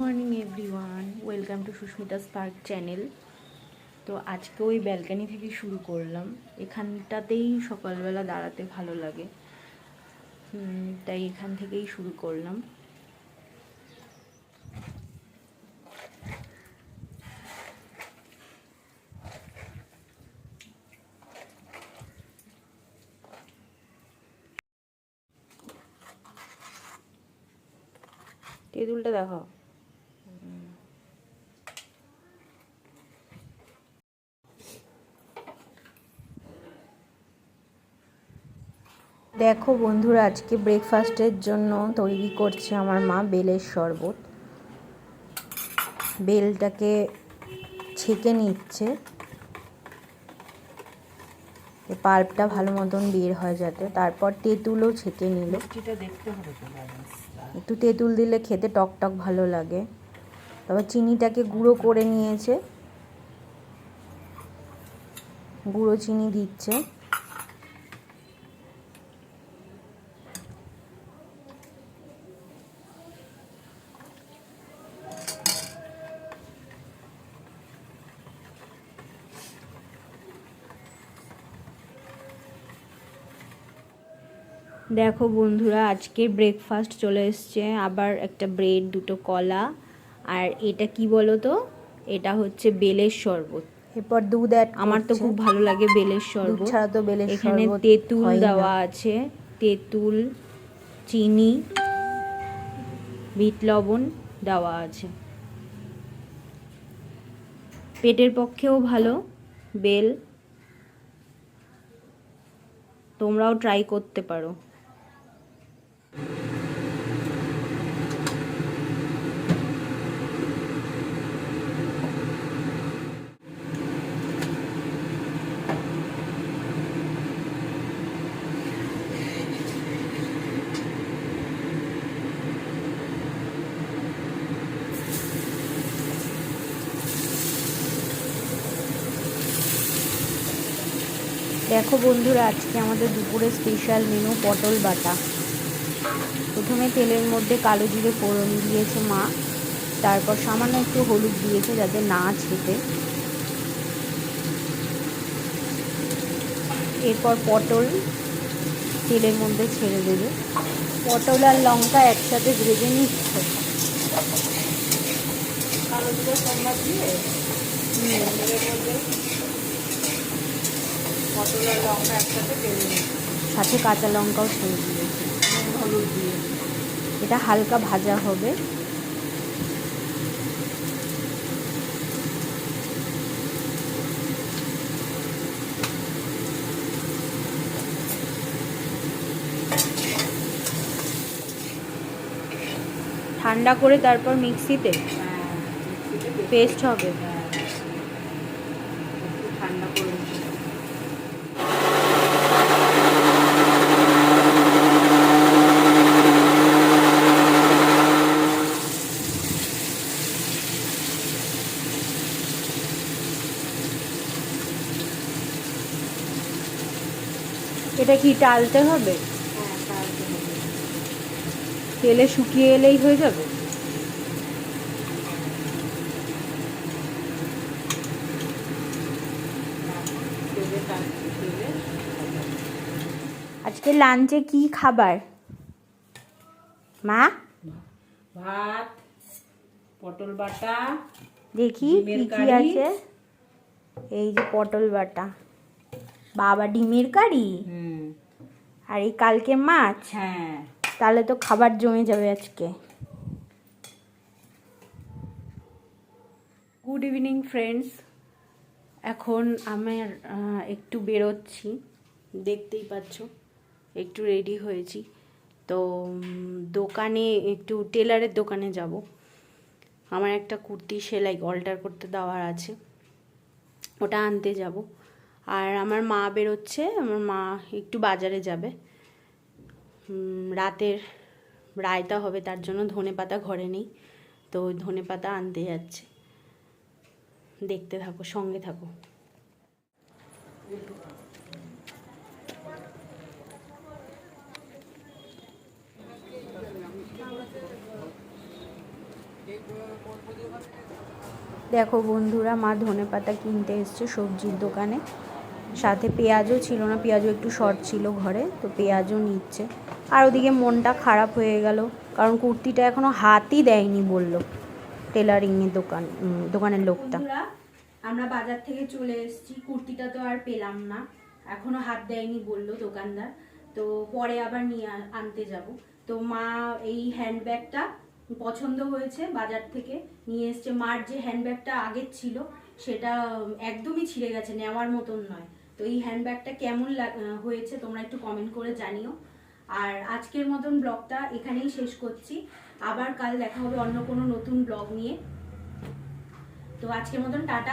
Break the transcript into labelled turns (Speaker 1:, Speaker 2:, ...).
Speaker 1: Morning everyone, welcome to Susmita Spark channel. তো আজকে ওই ব্যালকানি থেকে শুরু করলাম। এখানটাতেই সকালবেলা দাঁড়াতে ভালো লাগে। তাই এখান থেকেই শুরু করলাম। তেঁতুলটা দেখো দেখো বন্ধুরা আজকে ব্রেকফাস্টের জন্য তৈরি করছে আমার মা বেলের শরবত। বেলটাকে ছেঁকে নিচ্ছে। পাল্পটা ভালো মতন বের হয় যাতে। তারপর তেঁতুলও ছেঁকে নিল। একটু তেঁতুল দিলে খেতে টক টক ভালো লাগে। তারপর চিনিটাকে গুঁড়ো করে নিয়েছে। গুঁড়ো চিনি দিচ্ছে। দেখো বন্ধুরা আজকে ব্রেকফাস্ট চলে এসছে। আবার একটা ব্রেড দুটো কলা। আর এটা কি বলো তো এটা হচ্ছে বেলের শরবত।
Speaker 2: এরপর দুধ অ্যাড
Speaker 1: আমার তো খুব ভালো লাগে বেলের শরবত।
Speaker 2: ছাড়া তো বেলের
Speaker 1: এখানে তেঁতুল দেওয়া আছে। তেঁতুল চিনি বিট লবণ দেওয়া আছে। পেটের পক্ষেও ভালো বেল। তোমরাও ট্রাই করতে পারো। দেখো বন্ধুরা আজকে আমাদের দুপুরে স্পেশাল মেনু পটল বাটা। প্রথমে তেলের মধ্যে কালো জিরে ফোড়ন দিয়েছে মা। তারপর সামান্য একটু হলুদ দিয়েছে যাতে না ছেটে এরপর পটল তেলের মধ্যে ছেড়ে দেবে। পটল আর লঙ্কা একসাথে ভেজে নিচ্ছে।
Speaker 3: কালো জিরে দিয়ে? পটল আর লঙ্কা একসাথে তেলে নিই
Speaker 1: সাথে কাঁচা লঙ্কাও ছেড়ে দিয়েছে
Speaker 3: হলুদ দিয়ে।
Speaker 1: এটা হালকা ভাজা হবে। ঠান্ডা করে তারপর মিক্সিতে
Speaker 3: হ্যাঁ
Speaker 1: পেস্ট হবে। এটা কি টালতে হবে?
Speaker 3: হ্যাঁ তারপরে হবে।
Speaker 1: তেলে শুকিয়ে এলেই হয়ে যাবে? আজকে লাঞ্চে কি খাবার? মা?
Speaker 3: ভাত পটল বাটা
Speaker 1: দেখি কি কি আছে। এই যে পটল বাটা। বাবা ডিমের কারি
Speaker 3: হুম।
Speaker 1: আর এই কালকে মাছ
Speaker 3: হ্যাঁ।
Speaker 1: তাহলে তো খাবার জমে যাবে আজকে। গুড ইভিনিং ফ্রেন্ডস এখন আমার একটু বেরোচ্ছি। দেখতেই পাচ্ছ একটু রেডি হয়েছি। তো দোকানে একটু টেলারের দোকানে যাব। আমার একটা কুর্তি সেলাই অল্টার করতে দেওয়ার আছে। ওটা আনতে যাব। আর আমার মা বেরোচ্ছে, আমার মা একটু বাজারে যাবে। রাতের রায়তা হবে, তার জন্য ধনে পাতা ঘরে নেই, তো ধনে পাতা আনতে যাচ্ছে। দেখতে থাকো, সঙ্গে থাকো। দেখো বন্ধুরা, মা ধনে পাতা কিনতে এসছে সবজির দোকানে। সাথে পেঁয়াজও ছিল না, পেঁয়াজও একটু শর্ট ছিল ঘরে, তো পেঁয়াজও নিচ্ছে। আর ওদিকে মনটা খারাপ হয়ে গেল, কারণ কুর্তিটা এখনও হাতই দেয়নি বলল টেলারিংয়ের দোকান দোকানের লোকটা। আমরা বাজার থেকে চলে এসেছি, কুর্তিটা তো আর পেলাম না, এখনও হাত দেয়নি বলল দোকানদার। তো পরে আবার নিয়ে আনতে যাব। তো মা এই হ্যান্ডব্যাগটা পছন্দ হয়েছে বাজার থেকে, নিয়ে এসছে। মার যে হ্যান্ডব্যাগটা আগের ছিল, সেটা একদমই ছিঁড়ে গেছে, নেওয়ার মতন নয়। তো এই হ্যান্ডব্যাগটা কেমন হয়েছে তোমরা একটু কমেন্ট করে জানিও। আর আজকের মতন ব্লগটা এখানেই শেষ করছি। আবার কাল দেখা হবে অন্য কোনো নতুন ব্লগ নিয়ে। তো আজকের মতন টাটা